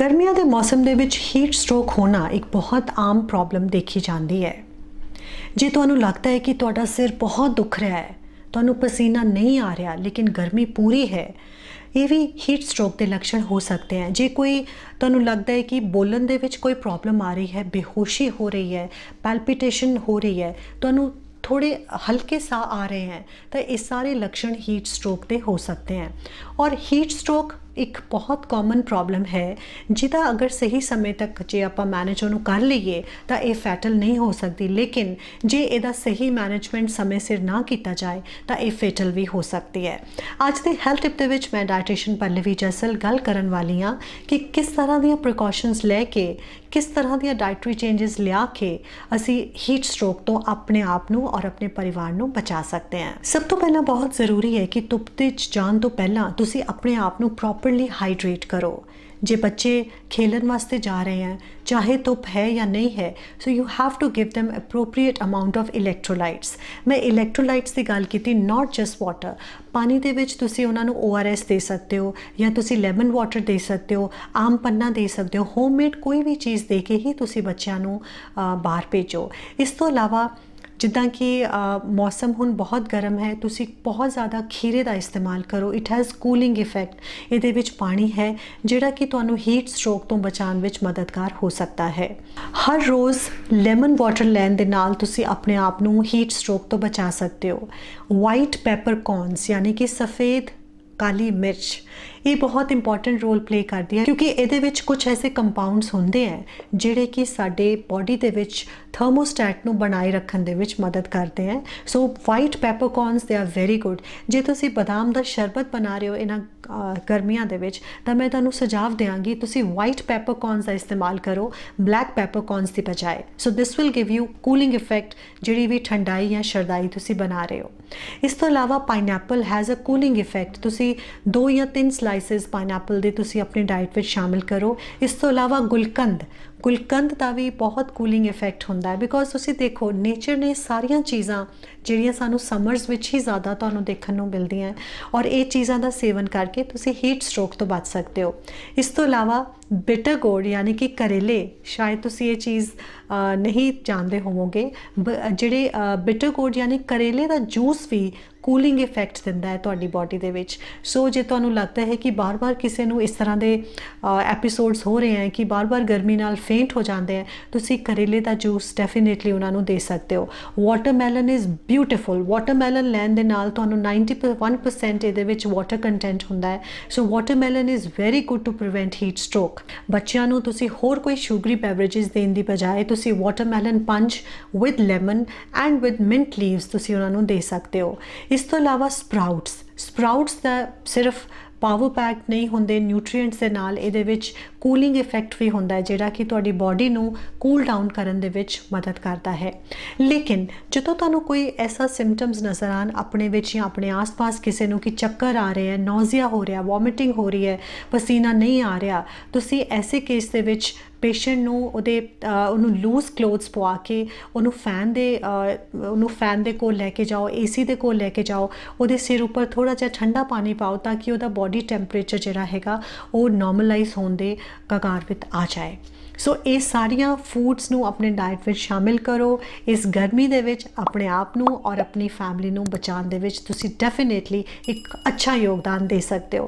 ਗਰਮੀਆਂ ਦੇ ਮੌਸਮ ਦੇ ਵਿੱਚ ਹੀਟ ਸਟ੍ਰੋਕ ਹੋਣਾ ਇੱਕ ਬਹੁਤ ਆਮ ਪ੍ਰੋਬਲਮ ਦੇਖੀ ਜਾਂਦੀ ਹੈ। ਜੇ ਤੁਹਾਨੂੰ ਲੱਗਦਾ ਹੈ ਕਿ ਤੁਹਾਡਾ ਸਿਰ ਬਹੁਤ ਦੁਖ ਰਿਹਾ ਹੈ, ਤੁਹਾਨੂੰ ਪਸੀਨਾ ਨਹੀਂ ਆ ਰਿਹਾ, ਲੇਕਿਨ ਗਰਮੀ ਪੂਰੀ ਹੈ, ਇਹ ਵੀ ਹੀਟ ਸਟ੍ਰੋਕ ਦੇ ਲੱਛਣ ਹੋ ਸਕਦੇ ਹਨ ਜੇ ਕੋਈ ਤੁਹਾਨੂੰ ਲੱਗਦਾ ਹੈ ਕਿ ਬੋਲਣ ਦੇ ਵਿੱਚ ਕੋਈ ਪ੍ਰੋਬਲਮ ਆ ਰਹੀ ਹੈ, ਬੇਹੋਸ਼ੀ ਹੋ ਰਹੀ ਹੈ ਪੈਲਪੀਟੇਸ਼ਨ ਹੋ ਰਹੀ ਹੈ, ਤੁਹਾਨੂੰ ਥੋੜੇ ਹਲਕੇ ਸਾਹ ਆ ਰਹੇ ਹਨ ਤਾਂ ਇਹ ਸਾਰੇ ਲੱਛਣ ਹੀਟ ਸਟ੍ਰੋਕ ਦੇ ਹੋ ਸਕਦੇ ਹਨ ਔਰ ਹੀਟ ਸਟ੍ਰੋਕ ਇੱਕ ਬਹੁਤ ਕਾਮਨ ਪ੍ਰੋਬਲਮ ਹੈ। ਜਿਹਦਾ ਅਗਰ ਸਹੀ ਸਮੇਂ ਤੱਕ ਜੇ ਆਪਾਂ ਮੈਨੇਜ ਉਹਨੂੰ ਕਰ ਲਈਏ, ਤਾਂ ਇਹ ਫੈਟਲ ਨਹੀਂ ਹੋ ਸਕਦੀ। ਲੇਕਿਨ ਜੇ ਇਹਦਾ ਸਹੀ ਮੈਨੇਜਮੈਂਟ ਸਮੇਂ ਸਿਰ ਨਾ ਕੀਤਾ ਜਾਏ, ਤਾਂ ਇਹ ਫੈਟਲ ਵੀ ਹੋ ਸਕਦੀ ਹੈ। ਅੱਜ ਦੇ ਹੈਲਥ ਟਿਪ ਦੇ ਵਿੱਚ ਮੈਂ ਡਾਈਟੀਸ਼ੀਅਨ ਪੱਲਵੀ ਜਸਲ ਗੱਲ ਕਰਨ ਵਾਲੀ ਹਾਂ ਕਿ ਕਿਸ ਤਰ੍ਹਾਂ ਦੀਆਂ ਪ੍ਰੀਕਾਸ਼ਨਸ ਲੈ ਕੇ, ਕਿਸ ਤਰ੍ਹਾਂ ਦੀਆਂ ਡਾਈਟਰੀ ਚੇਂਜਸ ਲਿਆ ਕੇ ਅਸੀਂ ਹੀਟ ਸਟ੍ਰੋਕ ਤੋਂ ਆਪਣੇ ਆਪ ਨੂੰ ਔਰ ਆਪਣੇ ਪਰਿਵਾਰ ਨੂੰ ਬਚਾ ਸਕਦੇ ਹਾਂ। ਸਭ ਤੋਂ ਪਹਿਲਾਂ ਬਹੁਤ ਜ਼ਰੂਰੀ ਹੈ ਕਿ ਧੁੱਪ ਦੇ ਜਾਣ ਤੋਂ ਪਹਿਲਾਂ ਤੁਸੀਂ ਆਪਣੇ ਆਪ ਨੂੰ ਪ੍ਰੋਪਰਲੀ ਹਾਈਡਰੇਟ ਕਰੋ। ਜੇ ਬੱਚੇ ਖੇਲਣ ਵਾਸਤੇ ਜਾ ਰਹੇ ਹਨ ਚਾਹੇ ਧੁੱਪ ਹੈ ਜਾਂ ਨਹੀਂ ਹੈ so you have to give them appropriate amount of electrolytes. ਮੈਂ ਇਲੈਕਟ੍ਰੋਲਾਈਟਸ ਦੀ ਗੱਲ ਕੀਤੀ, not ਜਸਟ ਵਾਟਰ ਪਾਣੀ ਦੇ ਵਿੱਚ ਤੁਸੀਂ ਉਹਨਾਂ ਨੂੰ ORS ਦੇ ਸਕਦੇ ਹੋ ਜਾਂ ਤੁਸੀਂ ਲੈਮਨ ਵਾਟਰ ਦੇ ਸਕਦੇ ਹੋ, ਆਮ ਪੰਨਾ ਦੇ ਸਕਦੇ ਹੋ ਹੋਮਮੇਡ ਕੋਈ ਵੀ ਚੀਜ਼ ਦੇ ਕੇ ਹੀ ਤੁਸੀਂ ਬੱਚਿਆਂ ਨੂੰ ਬਾਹਰ ਭੇਜੋ। ਇਸ ਤੋਂ ਇਲਾਵਾ ਜਿੱਦਾਂ ਕਿ ਮੌਸਮ ਹੁਣ ਬਹੁਤ ਗਰਮ ਹੈ, ਤੁਸੀਂ ਬਹੁਤ ਜ਼ਿਆਦਾ ਖੀਰੇ ਦਾ ਇਸਤੇਮਾਲ ਕਰੋ। ਇਟ ਹੈਜ਼ ਕੂਲਿੰਗ ਇਫੈਕਟ ਇਹਦੇ ਵਿੱਚ ਪਾਣੀ ਹੈ, ਜਿਹੜਾ ਕਿ ਤੁਹਾਨੂੰ ਹੀਟ ਸਟ੍ਰੋਕ ਤੋਂ ਬਚਾਉਣ ਵਿੱਚ ਮਦਦਗਾਰ ਹੋ ਸਕਦਾ ਹੈ। ਹਰ ਰੋਜ਼ ਲੈਮਨ ਵਾਟਰ ਲੈਣ ਦੇ ਨਾਲ ਤੁਸੀਂ ਆਪਣੇ ਆਪ ਨੂੰ ਹੀਟ ਸਟ੍ਰੋਕ ਤੋਂ ਬਚਾ ਸਕਦੇ ਹੋ। ਵਾਈਟ ਪੈਪਰ ਕੌਰਨਸ ਯਾਨੀ ਕਿ ਸਫੇਦ ਕਾਲੀ ਮਿਰਚ ਇਹ ਬਹੁਤ ਇੰਪੋਰਟੈਂਟ ਰੋਲ ਪਲੇ ਕਰਦੀ ਹੈ ਕਿਉਂਕਿ ਇਹਦੇ ਵਿੱਚ ਕੁਝ ਐਸੇ ਕੰਪਾਊਂਡਸ ਹੁੰਦੇ ਹੈ ਜਿਹੜੇ ਕਿ ਸਾਡੇ ਬਾਡੀ ਦੇ ਵਿੱਚ ਥਰਮੋਸਟੈਟ ਨੂੰ ਬਣਾਏ ਰੱਖਣ ਦੇ ਵਿੱਚ ਮਦਦ ਕਰਦੇ ਹੈ। ਸੋ white ਪੈਪਰਕੌਰਨਸ they are very good ਜੇ ਤੁਸੀਂ ਬਦਾਮ ਦਾ ਸ਼ਰਬਤ ਬਣਾ ਰਹੇ ਹੋ ਇਹਨਾਂ ਗਰਮੀਆਂ ਦੇ ਵਿੱਚ, ਤਾਂ ਮੈਂ ਤੁਹਾਨੂੰ ਸੁਝਾਵ ਦਿਆਂਗੀ, ਤੁਸੀਂ ਵਾਈਟ ਪੈਪਰਕੌਰਨਸ ਦਾ ਇਸਤੇਮਾਲ ਕਰੋ ਬਲੈਕ ਪੈਪਰਕੌਰਨਸ ਦੀ ਬਜਾਏ। So this will give you cooling effect ਜਿਹੜੀ ਵੀ ਠੰਡਾਈ ਜਾਂ ਸ਼ਰਦਾਈ ਤੁਸੀਂ ਬਣਾ ਰਹੇ ਹੋ। ਇਸ ਤੋਂ ਇਲਾਵਾ pineapple has a cooling effect ਤੁਸੀਂ ਦੋ ਜਾਂ ਤਿੰਨ ਸਲਾਈਸਿਸ ਪਾਈਨਐਪਲ ਦੇ ਤੁਸੀਂ ਆਪਣੀ ਡਾਈਟ ਵਿੱਚ ਸ਼ਾਮਿਲ ਕਰੋ। ਇਸ ਤੋਂ ਇਲਾਵਾ ਗੁਲਕੰਦ। ਗੁਲਕੰਦ ਦਾ ਵੀ ਬਹੁਤ ਕੂਲਿੰਗ ਇਫੈਕਟ ਹੁੰਦਾ ਹੈ ਬਿਕੋਜ਼ ਤੁਸੀਂ ਦੇਖੋ ਨੇਚਰ ਨੇ ਸਾਰੀਆਂ ਚੀਜ਼ਾਂ ਜਿਹੜੀਆਂ ਸਾਨੂੰ ਸਮਰਸ ਵਿੱਚ ਹੀ ਜ਼ਿਆਦਾ ਤੁਹਾਨੂੰ ਦੇਖਣ ਨੂੰ ਮਿਲਦੀਆਂ ਔਰ ਇਹ ਚੀਜ਼ਾਂ ਦਾ ਸੇਵਨ ਕਰਕੇ ਤੁਸੀਂ ਹੀਟ ਸਟ੍ਰੋਕ ਤੋਂ ਬਚ ਸਕਦੇ ਹੋ। ਇਸ ਤੋਂ ਇਲਾਵਾ ਬਿਟਰ ਗੋਰਡ ਯਾਨੀ ਕਿ ਕਰੇਲੇ, ਸ਼ਾਇਦ ਤੁਸੀਂ ਇਹ ਚੀਜ਼ ਨਹੀਂ ਜਾਣਦੇ ਹੋਵੋਗੇ। ਬ- ਜਿਹੜੇ ਬਿਟਰ ਗੋਰਡ ਯਾਨੀ ਕਰੇਲੇ ਦਾ ਜੂਸ ਵੀ ਕੂਲਿੰਗ ਇਫੈਕਟ ਦਿੰਦਾ ਹੈ ਤੁਹਾਡੀ ਬਾਡੀ ਦੇ ਵਿੱਚ। ਸੋ ਜੇ ਤੁਹਾਨੂੰ ਲੱਗਦਾ ਹੈ ਕਿ ਬਾਰ-ਬਾਰ ਕਿਸੇ ਨੂੰ ਇਸ ਤਰ੍ਹਾਂ ਦੇ ਐਪੀਸੋਡਸ ਹੋ ਰਹੇ ਹਨ ਕਿ ਬਾਰ-ਬਾਰ ਗਰਮੀ ਨਾਲ ਫੇਂਟ ਹੋ ਜਾਂਦੇ ਆ, ਤੁਸੀਂ ਕਰੇਲੇ ਦਾ ਜੂਸ ਡੈਫੀਨਿਟਲੀ ਉਹਨਾਂ ਨੂੰ ਦੇ ਸਕਦੇ ਹੋ। ਵਾਟਰਮੈਲਨ ਇਜ਼ ਬਿਊਟੀਫੁਲ ਵਾਟਰਮੈਲਨ ਲੈਣ ਦੇ ਨਾਲ ਤੁਹਾਨੂੰ 91% ਇਹਦੇ ਵਿੱਚ ਵਾਟਰ ਕੰਟੈਂਟ ਹੁੰਦਾ ਹੈ। So watermelon is very good to prevent heat stroke ਬੱਚਿਆਂ ਨੂੰ ਤੁਸੀਂ ਹੋਰ ਕੋਈ ਸ਼ੂਗਰੀ ਬੈਵਰੇजेस ਦੇਣ ਦੀ ਬਜਾਏ ਤੁਸੀਂ watermelon punch with lemon and with mint leaves ਤੁਸੀਂ ਉਹਨਾਂ ਨੂੰ ਦੇ ਸਕਦੇ ਹੋ। ਇਸ ਤੋਂ ਇਲਾਵਾ ਸਪਰਾਊਟਸ ਸਪਰਾਊਟਸ ਦਾ ਸਿਰਫ ਪਾਵਰ ਪੈਕ ਨਹੀਂ ਹੁੰਦੇ ਨਿਊਟ੍ਰੀਐਂਟਸ ਦੇ ਨਾਲ ਇਹਦੇ ਵਿੱਚ ਕੂਲਿੰਗ ਇਫੈਕਟ ਵੀ ਹੁੰਦਾ ਹੈ, ਜਿਹੜਾ ਕਿ ਤੁਹਾਡੀ ਬਾਡੀ ਨੂੰ ਕੂਲ ਡਾਊਨ ਕਰਨ ਦੇ ਵਿੱਚ ਮਦਦ ਕਰਦਾ ਹੈ। ਲੇਕਿਨ ਜਦੋਂ ਤੁਹਾਨੂੰ ਕੋਈ ਐਸਾ ਸਿੰਪਟਮਸ ਨਜ਼ਰ ਆਣ ਆਪਣੇ ਵਿੱਚ ਜਾਂ ਆਪਣੇ ਆਸ-ਪਾਸ ਕਿਸੇ ਨੂੰ ਕਿ ਚੱਕਰ ਆ ਰਹੇ ਹੈ ਨੌਜ਼ੀਆ ਹੋ ਰਿਹਾ ਵੋਮਿਟਿੰਗ ਹੋ ਰਹੀ ਹੈ, ਪਸੀਨਾ ਨਹੀਂ ਆ ਰਿਹਾ, ਤੁਸੀਂ ਐਸੇ ਕੇਸ ਦੇ ਵਿੱਚ ਪੇਸ਼ੈਂਟ ਨੂੰ ਉਹਦੇ ਉਹਨੂੰ ਲੂਜ਼ ਕਲੋਥਸ ਪਵਾ ਕੇ ਉਹਨੂੰ ਫੈਨ ਦੇ ਉਹਨੂੰ ਫੈਨ ਦੇ ਕੋਲ ਲੈ ਕੇ ਜਾਓ ਏਸੀ ਦੇ ਕੋਲ ਲੈ ਕੇ ਜਾਓ, ਉਹਦੇ ਸਿਰ ਉੱਪਰ ਥੋੜਾ ਜਿਹਾ ਠੰਡਾ ਪਾਣੀ ਪਾਓ ਤਾਂ ਕਿ ਉਹਦਾ ਬਾਡੀ ਟੈਂਪਰੇਚਰ ਜਿਹੜਾ ਹੈਗਾ ਉਹ ਨਾਰਮਲਾਈਜ਼ ਹੋਣ ਦੇ ਕਗਾਰ ਵਿੱਚ ਆ ਜਾਏ। ਸੋ ਇਹ ਸਾਰੀਆਂ ਫੂਡਸ ਨੂੰ ਆਪਣੇ ਡਾਈਟ ਵਿੱਚ ਸ਼ਾਮਿਲ ਕਰੋ, ਇਸ ਗਰਮੀ ਦੇ ਵਿੱਚ ਆਪਣੇ ਆਪ ਨੂੰ ਔਰ ਆਪਣੀ ਫੈਮਿਲੀ ਨੂੰ ਬਚਾਉਣ ਦੇ ਵਿੱਚ ਤੁਸੀਂ ਡੈਫੀਨੇਟਲੀ ਇੱਕ ਅੱਛਾ ਯੋਗਦਾਨ ਦੇ ਸਕਦੇ ਹੋ।